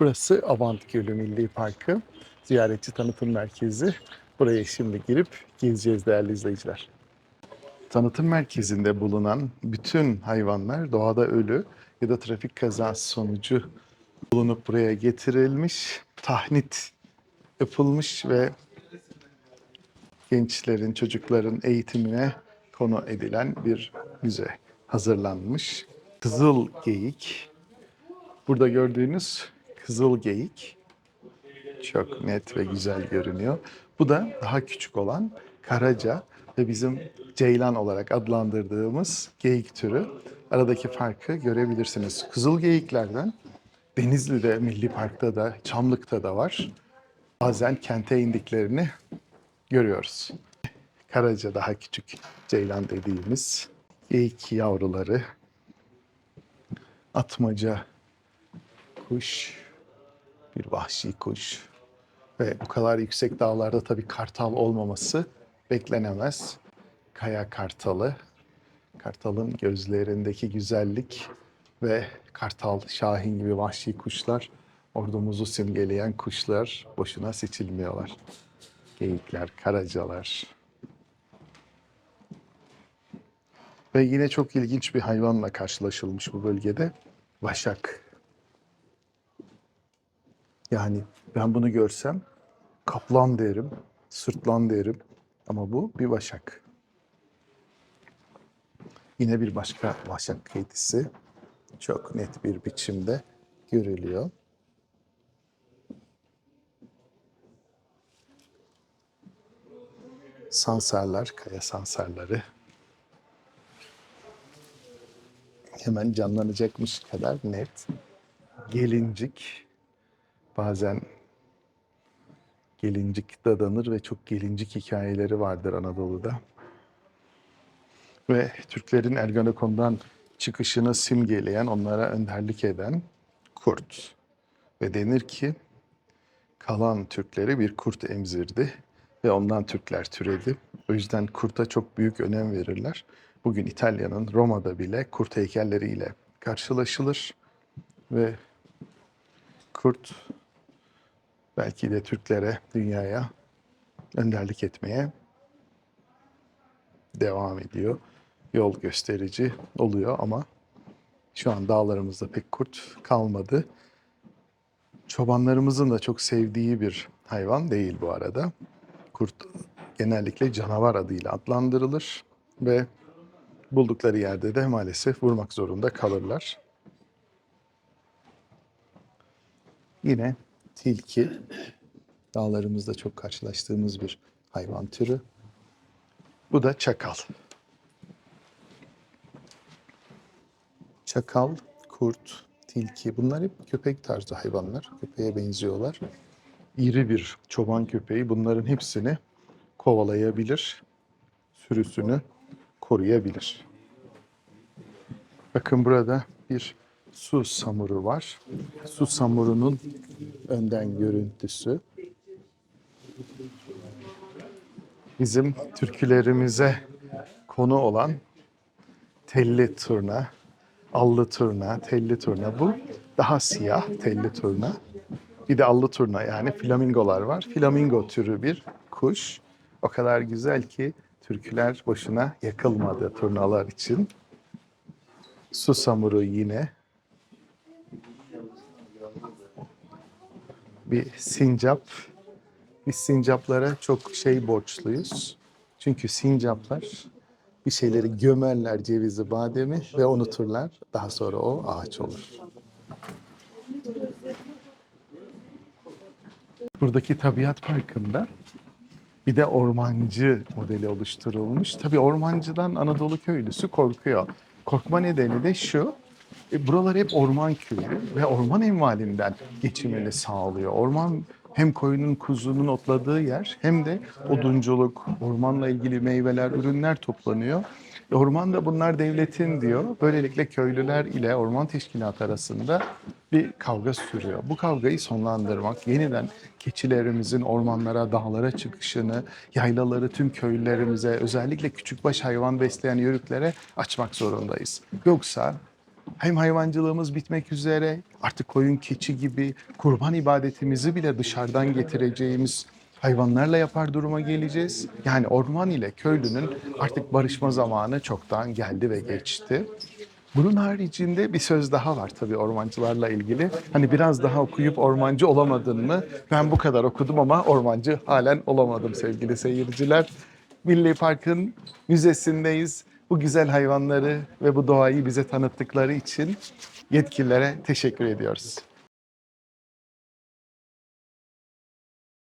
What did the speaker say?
Burası Avant Gölü Milli Parkı. Ziyaretçi tanıtım merkezi. Buraya şimdi girip gezeceğiz değerli izleyiciler. Tanıtım merkezinde bulunan bütün hayvanlar doğada ölü ya da trafik kazası sonucu bulunup buraya getirilmiş, tahnit yapılmış ve gençlerin, çocukların eğitimine konu edilen bir müze hazırlanmış. Kızıl Geyik. Burada gördüğünüz Kızıl Geyik çok net ve güzel görünüyor. Bu da daha küçük olan Karaca ve bizim ceylan olarak adlandırdığımız geyik türü. Aradaki farkı görebilirsiniz. Kızıl geyiklerden Denizli'de, Milli Park'ta da, Çamlık'ta da var. Bazen kente indiklerini görüyoruz. Karaca daha küçük ceylan dediğimiz geyik yavruları. Atmaca kuş, bir vahşi kuş. Ve bu kadar yüksek dağlarda tabii kartal olmaması beklenemez. Kaya kartalı. Kartalın gözlerindeki güzellik ve kartal, şahin gibi vahşi kuşlar, ordumuzu simgeleyen kuşlar boşuna seçilmiyorlar. Geyikler, karacalar. Ve yine çok ilginç bir hayvanla karşılaşılmış bu bölgede. Vaşak. Yani ben bunu görsem kaplan derim, sırtlan derim ama bu bir vaşak. Yine bir başka vaşak kedisi çok net bir biçimde görülüyor. Sansarlar, kaya sansarları. Hemen canlanacakmış kadar net. Gelincik, bazen gelincik dadanır ve çok gelincik hikayeleri vardır Anadolu'da. Ve Türklerin Ergenekon'dan çıkışını simgeleyen, onlara önderlik eden kurt. Ve denir ki kalan Türkleri bir kurt emzirdi ve ondan Türkler türedi. O yüzden kurta çok büyük önem verirler. Bugün İtalya'nın Roma'da bile kurt heykelleriyle karşılaşılır ve kurt belki de Türklere, dünyaya önderlik etmeye devam ediyor. Yol gösterici oluyor ama şu an dağlarımızda pek kurt kalmadı. Çobanlarımızın da çok sevdiği bir hayvan değil bu arada. Kurt genellikle canavar adıyla adlandırılır ve buldukları yerde de maalesef vurmak zorunda kalırlar. Yine tilki dağlarımızda çok karşılaştığımız bir hayvan türü. Bu da çakal. Çakal, kurt, tilki bunlar hep köpek tarzı hayvanlar. Köpeğe benziyorlar. İri bir çoban köpeği bunların hepsini kovalayabilir. Sürüsünü koruyabilir. Bakın burada bir su samuru var. Su samurunun önden görüntüsü. Bizim türkülerimize konu olan telli turna, allı turna, telli turna bu. Daha siyah telli turna. Bir de allı turna yani flamingolar var. Flamingo türü bir kuş. O kadar güzel ki türküler boşuna yakılmadı turnalar için. Su samuru yine. Bir sincap. Biz sincaplara çok şey borçluyuz. Çünkü sincaplar bir şeyleri gömerler cevizi, bademi ve unuturlar. Daha sonra o ağaç olur. Buradaki tabiat parkında bir de ormancı modeli oluşturulmuş. Tabii ormancıdan Anadolu köylüsü korkuyor. Korkma nedeni de şu. E, Buralar hep orman köyü ve orman envalinden geçimini sağlıyor. Orman hem koyunun kuzunun otladığı yer hem de odunculuk, ormanla ilgili meyveler, ürünler toplanıyor. E, Orman da bunlar devletin diyor. Böylelikle köylüler ile orman teşkilatı arasında bir kavga sürüyor. Bu kavgayı sonlandırmak, yeniden keçilerimizin ormanlara, dağlara çıkışını, yaylaları tüm köylülerimize, özellikle küçükbaş hayvan besleyen yörüklere açmak zorundayız. Yoksa Hem hayvancılığımız bitmek üzere, artık koyun keçi gibi kurban ibadetimizi bile dışarıdan getireceğimiz hayvanlarla yapar duruma geleceğiz. Yani orman ile köylünün artık barışma zamanı çoktan geldi ve geçti. Bunun haricinde bir söz daha var tabii ormancılarla ilgili. Hani biraz daha okuyup ormancı olamadın mı? Ben bu kadar okudum ama ormancı halen olamadım sevgili seyirciler. Milli Park'ın müzesindeyiz. Bu güzel hayvanları ve bu doğayı bize tanıttıkları için yetkililere teşekkür ediyoruz.